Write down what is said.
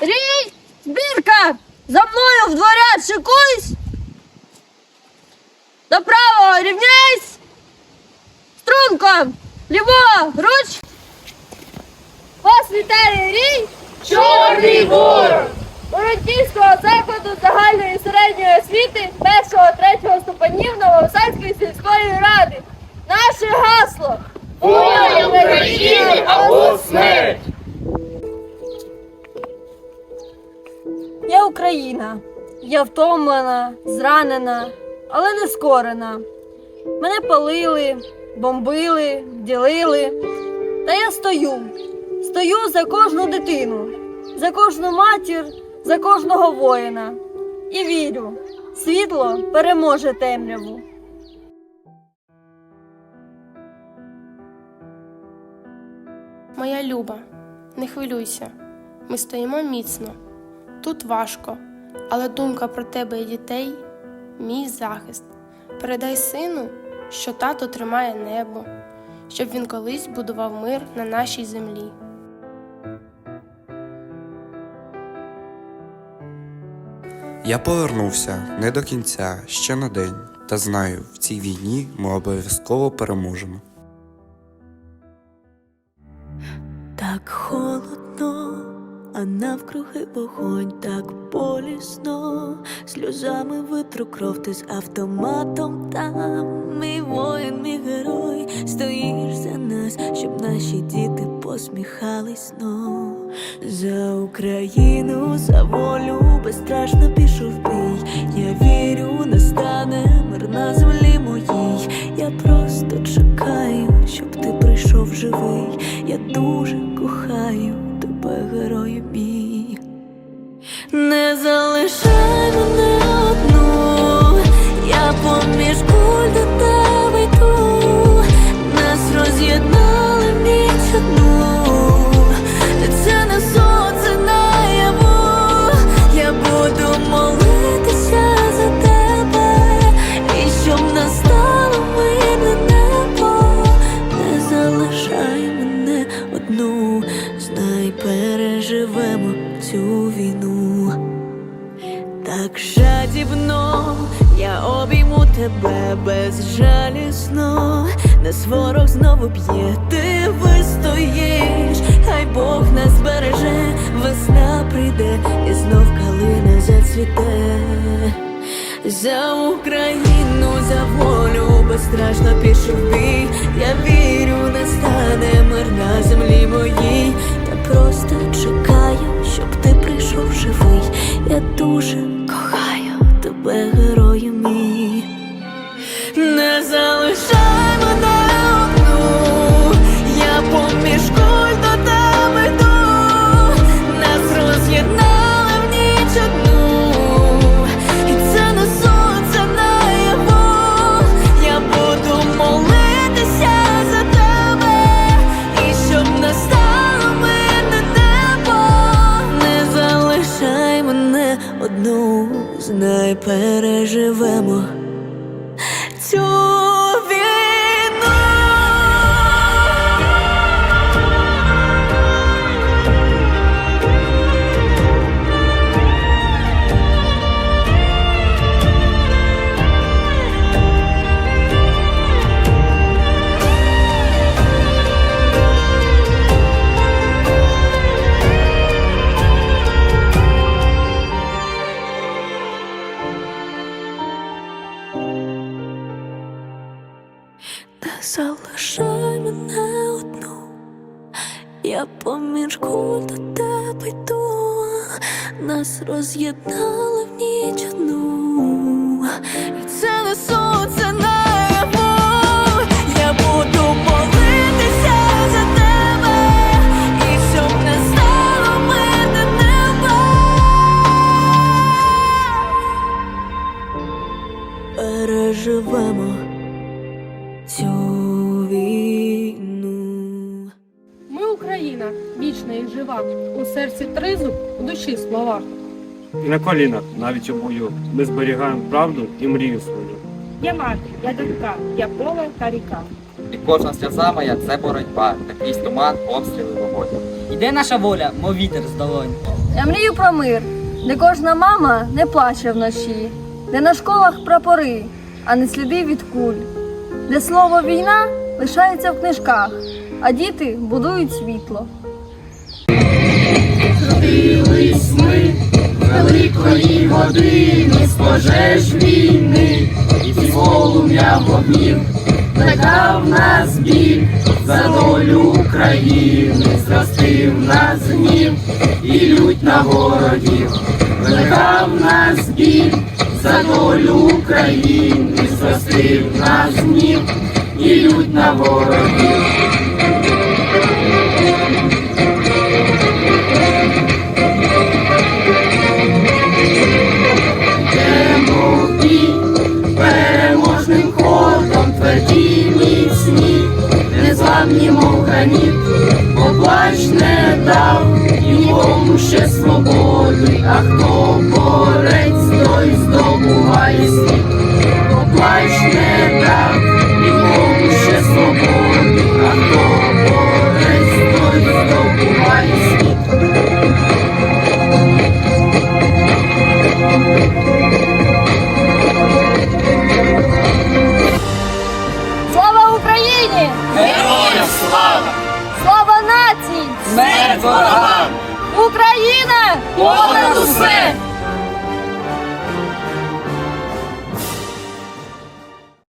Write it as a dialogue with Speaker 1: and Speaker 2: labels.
Speaker 1: Рій, збірка! За мною в дворяд шикуйсь! Направо рівняйсь! Струнком! Ліво, руч! Вас вітає рій!
Speaker 2: Чорний ворог!
Speaker 1: Воронківського закладу загальної середньої освіти першого третього ступенів Новосадської сільської ради. Наше гасло!
Speaker 2: Воля України або смерть!
Speaker 1: Я Україна. Я втомлена, зранена, але не скорена. Мене палили, бомбили, ділили. Та я стою. Стою за кожну дитину, за кожну матір, за кожного воїна. І вірю, світло переможе темряву.
Speaker 3: Моя люба, не хвилюйся, ми стоїмо міцно. Тут важко, але думка про тебе і дітей мій захист. Передай сину, що тато тримає небо, щоб він колись будував мир на нашій землі.
Speaker 4: Я повернувся не до кінця, ще на день, та знаю, в цій війні ми обов'язково переможемо.
Speaker 5: Так а навкруги вогонь так болісно, сльозами витру кров ти з автоматом там. Мій воїн, мій герой, стоїш за нас, щоб наші діти посміхались знов. За Україну, за волю безстрашно пішов бій. Я вірю, настане мир на землі моїй. Я просто чекаю, щоб ти прийшов живий. Я дуже безжалісно, нас ворог знову б'є, ти вистоїш, хай Бог нас береже, весна прийде і знов калина зацвіте. За Україну, за волю безстрашно пішов бій. Я вірю, настане мир на землі моїй. Я просто чекаю, щоб ти прийшов живий. Я дуже кохаю тебе, герою переживемо залишай мене одну, я поміж куль до тебе йду, нас роз'єднали в ніч одну,
Speaker 6: жива, у серці тризуб, у душі слова.
Speaker 7: І на колінах, навіть у бою, ми зберігаємо правду і мрію свою.
Speaker 6: Я мати, я донька, я поле та ріка.
Speaker 2: І
Speaker 8: кожна сльоза моя це боротьба, та крізь туман, обстріли вогонь.
Speaker 9: Іде наша воля, мов вітер з долонь.
Speaker 1: Я мрію про мир, де кожна мама не плаче вночі, де на школах прапори, а не сліди від куль, де слово війна лишається в книжках, а діти будують світло.
Speaker 2: Трудились ми великої години з пожеж війни, і полум'я вогнів плекав нас біль за долю України, зростив нас гнів. І лють на ворогів, плекав нас біль за долю України, зростив нас гнів. І лють на ворогів. Смерть ворогам!
Speaker 1: Україна!
Speaker 2: Понад усе!